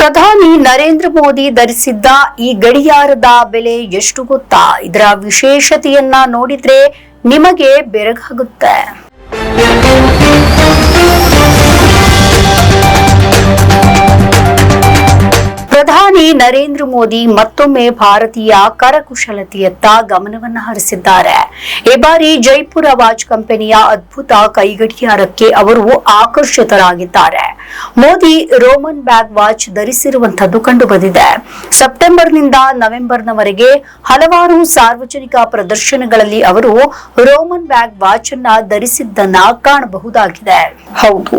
ಪ್ರಧಾನಿ ನರೇಂದ್ರ ಮೋದಿ ಧರಿಸಿದ್ದ ಈ ಗಡಿಯಾರದ ಬೆಲೆ ಎಷ್ಟು ಗೊತ್ತಾ? ಇದರ ವಿಶೇಷತೆಯನ್ನ ನೋಡಿದ್ರೆ ನಿಮಗೆ ಬೆರಗಾಗುತ್ತೆ. ನರೇಂದ್ರ ಮೋದಿ ಮತ್ತೊಮ್ಮೆ ಭಾರತೀಯ ಕರಕುಶಲತೆಯತ್ತ ಗಮನವನ್ನ ಹರಿಸಿದ್ದಾರೆ. ಈ ಬಾರಿ ಜೈಪುರ ವಾಚ್ ಕಂಪನಿಯ ಅದ್ಭುತ ಕೈಗಡಿಯಾರಕ್ಕೆ ಅವರು ಆಕರ್ಷಿತರಾಗಿದ್ದಾರೆ. ಮೋದಿ ರೋಮನ್ ಬ್ಯಾಗ್ ವಾಚ್ ಧರಿಸಿರುವಂತದ್ದು ಕಂಡುಬಂದಿದೆ. ಸೆಪ್ಟೆಂಬರ್ನಿಂದ ನವೆಂಬರ್ನವರೆಗೆ ಹಲವಾರು ಸಾರ್ವಜನಿಕ ಪ್ರದರ್ಶನಗಳಲ್ಲಿ ಅವರು ರೋಮನ್ ಬ್ಯಾಗ್ ವಾಚ್ ಅನ್ನ ಧರಿಸಿದ್ದನ್ನ ಕಾಣಬಹುದಾಗಿದೆ. ಹೌದು,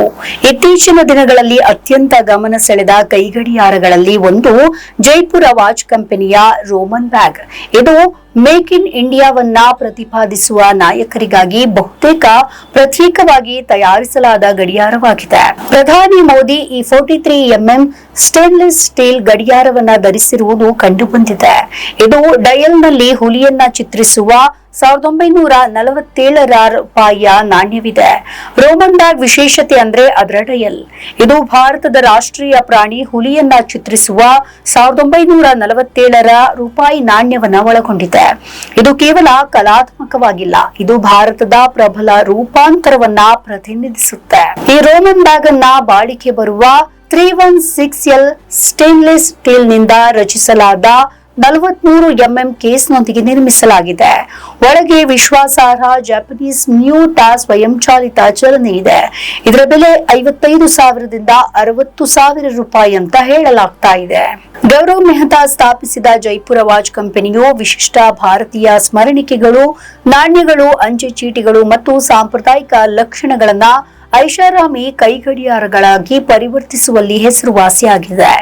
ಇತ್ತೀಚಿನ ದಿನಗಳಲ್ಲಿ ಅತ್ಯಂತ ಗಮನ ಸೆಳೆದ ಕೈಗಡಿಯಾರಗಳಲ್ಲಿ ಒಂದು ಜೈಪುರ ವಾಚ್ ಕಂಪನಿಯ ರೋಮನ್ ಬ್ಯಾಗ್. ಇದು ಮೇಕ್ ಇನ್ ಇಂಡಿಯಾವನ್ನ ಪ್ರತಿಪಾದಿಸುವ ನಾಯಕರಿಗಾಗಿ ಬಹುತೇಕ ಪ್ರತ್ಯೇಕವಾಗಿ ತಯಾರಿಸಲಾದ ಗಡಿಯಾರವಾಗಿದೆ. ಪ್ರಧಾನಿ ಮೋದಿ ಈ forty three MM stainless steel ಗಡಿಯಾರವನ್ನ ಧರಿಸಿರುವುದು ಕಂಡುಬಂದಿದೆ. ಇದು ಡಯಲ್ನಲ್ಲಿ ಹುಲಿಯನ್ನ ಚಿತ್ರಿಸುವ ಸಾವಿರದ ಒಂಬೈನೂರ ನಲವತ್ತೇಳರ ರೂಪಾಯಿಯ ನಾಣ್ಯವಿದೆ. ರೋಮನ್ ಬ್ಯಾಗ್ ವಿಶೇಷತೆ ಅಂದ್ರೆ ಅದರ ಡಯಲ್. ಇದು ಭಾರತದ ರಾಷ್ಟ್ರೀಯ ಪ್ರಾಣಿ ಹುಲಿಯನ್ನ ಚಿತ್ರಿಸುವ ಸಾವಿರದ ಒಂಬೈನೂರ ನಲವತ್ತೇಳರ ರೂಪಾಯಿ ನಾಣ್ಯವನ್ನ ಒಳಗೊಂಡಿದೆ. ಇದು. ಕೇವಲ ಕಲಾತ್ಮಕವಾಗಿಲ್ಲ, ಇದು ಭಾರತದ ಪ್ರಬಲ ರೂಪಾಂತರವನ್ನ ಪ್ರತಿನಿಧಿಸುತ್ತೆ. ಈ ರೋಮನ್ ಬ್ಯಾಗ್ ಅನ್ನ ಬಾಳಿಕೆ ಬರುವ three one six L stainless ಸ್ಟೀಲ್ನಿಂದ ರಚಿಸಲಾದ ನಲವತ್ಮೂರು ಎಂಎಂ ಕೇಸ್ನೊಂದಿಗೆ ನಿರ್ಮಿಸಲಾಗಿದೆ. ಒಳಗೆ ವಿಶ್ವಾಸಾರ್ಹ ಜಪಾನೀಸ್ ನ್ಯೂಟಾ ಸ್ವಯಂಚಾಲಿತ ಚಲನೆ ಇದೆ. ಇದರ ಬೆಲೆ ಐವತ್ತೈದು ಸಾವಿರದಿಂದ ಅರವತ್ತು ಸಾವಿರ ರೂಪಾಯಿ ಅಂತ ಹೇಳಲಾಗ್ತಾ ಇದೆ. ಗೌರವ್ ಮೆಹ್ತಾ ಸ್ಥಾಪಿಸಿದ ಜೈಪುರ ವಾಚ್ ಕಂಪನಿಯು ವಿಶಿಷ್ಟ ಭಾರತೀಯ ಸ್ಮರಣಿಕೆಗಳು, ನಾಣ್ಯಗಳು, ಅಂಚೆ ಚೀಟಿಗಳು ಮತ್ತು ಸಾಂಪ್ರದಾಯಿಕ ಲಕ್ಷಣಗಳನ್ನ ಐಷಾರಾಮಿ ಕೈಗಡಿಯಾರಗಳಾಗಿ ಪರಿವರ್ತಿಸುವಲ್ಲಿ ಹೆಸರುವಾಸಿಯಾಗಿದೆ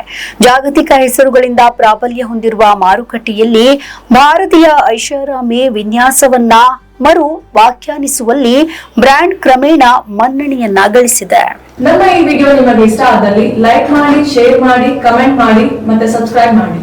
ಜಾಗತಿಕ ಹೆಸರುಗಳಿಂದ ಪ್ರಾಬಲ್ಯ ಹೊಂದಿರುವ ಮಾರುಕಟ್ಟೆಯಲ್ಲಿ ಭಾರತೀಯ ಐಷಾರಾಮಿ ವಿನ್ಯಾಸವನ್ನ ಮರು ವ್ಯಾಖ್ಯಾನಿಸುವಲ್ಲಿ ಬ್ರ್ಯಾಂಡ್ ಕ್ರಮೇಣ ಮನ್ನಣೆಯನ್ನ ಗಳಿಸಿದೆ. ನಮ್ಮ ಈ ವಿಡಿಯೋ ನಿಮಗೆ ಇಷ್ಟ ಆದಲ್ಲಿ ಲೈಕ್ ಮಾಡಿ, ಶೇರ್ ಮಾಡಿ, ಕಮೆಂಟ್ ಮಾಡಿ ಮತ್ತೆ ಸಬ್ಸ್ಕ್ರೈಬ್ ಮಾಡಿ.